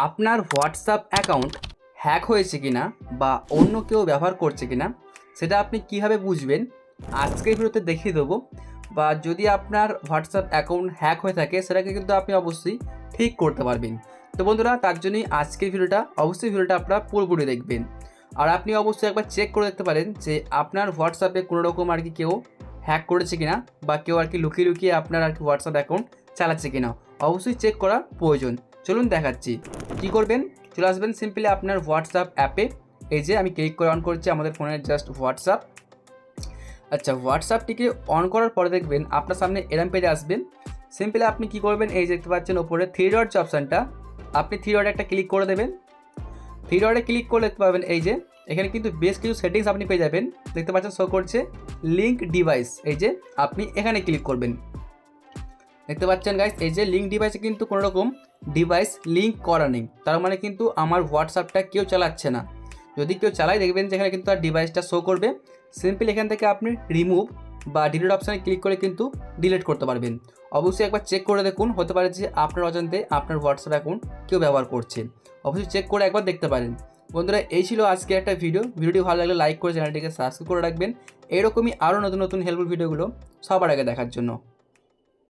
আপনার WhatsApp account hack হয়েছে কিনা বা অন্য কেউ ব্যবহার করছে কিনা, সেটা আপনি কীভাবে বুঝবেন, আজকের ভিডিওতে দেখিয়ে দেবো। বা যদি আপনার হোয়াটসঅ্যাপ অ্যাকাউন্ট হ্যাক হয়ে থাকে, সেটাকে কিন্তু আপনি অবশ্যই ঠিক করতে পারবেন। তো বন্ধুরা, তার জন্যই আজকের ভিডিওটা, অবশ্যই ভিডিওটা আপনারা পুরোপুরি দেখবেন। আর আপনি অবশ্যই একবার চেক করে দেখতে পারেন যে আপনার হোয়াটসঅ্যাপে কোনো রকম আর কি কেউ হ্যাক করেছে কিনা, বা কেউ আর কি লুকিয়ে লুকিয়ে আপনার আর কি হোয়াটসঅ্যাপ অ্যাকাউন্ট চালাচ্ছে কিনা। অবশ্যই চেক করা প্রয়োজন। চলুন দেখাচ্ছি। কি করবেন? চলে আসবেন সিম্পলি আপনার হোয়াটসঅ্যাপ অ্যাপে এই যে আমি ক্লিক করে অন করছি, আমাদের ফোনের জাস্ট হোয়াটসঅ্যাপ আচ্ছা হোয়াটসঅ্যাপটিকে অন করার পরে দেখবেন আপনার সামনে এরম পেজে আসবেন সিম্পলি আপনি কি করবেন? এই দেখতে পাচ্ছেন ওপরে থ্রি ডট যে অপশানটা আপনি থ্রি ডটে একটা ক্লিক করে দেবেন। থ্রি ডটে ক্লিক করে দেখতে পাবেন এই যে, এখানে কিন্তু বেশ কিছু সেটিংস আপনি পেয়ে যাবেন। দেখতে পাচ্ছেন শো করছে লিঙ্ক ডিভাইস এই যে, আপনি এখানে ক্লিক করবেন। দেখতে পাচ্ছেন গাইস এই যে লিঙ্ক ডিভাইসে কিন্তু কোনো রকম ডিভাইস লিঙ্ক করা নেই। তার মানে কিন্তু আমার হোয়াটসঅ্যাপটা কেউ চালাচ্ছে না। যদি কেউ চালায়, দেখবেন যেখানে কিন্তু তার ডিভাইসটা শো করবে। সিম্পল এখান থেকে আপনি রিমুভ বা ডিলিট অপশানে ক্লিক করে কিন্তু ডিলিট করতে পারবেন। অবশ্যই একবার চেক করে দেখুন, হতে পারে যে আপনার অজান্তে আপনার হোয়াটসঅ্যাপ অ্যাকাউন্ট কেউ ব্যবহার করছে। অবশ্যই চেক করে একবার দেখতে পারেন। বন্ধুরা, এই ছিল আজকে একটা ভিডিও ভিডিওটি ভালো লাগলে লাইক করে চ্যানেলটিকে সাবস্ক্রাইব করে রাখবেন। এরকমই আরও নতুন নতুন হেল্পফুল ভিডিওগুলো সবার আগে দেখার জন্য।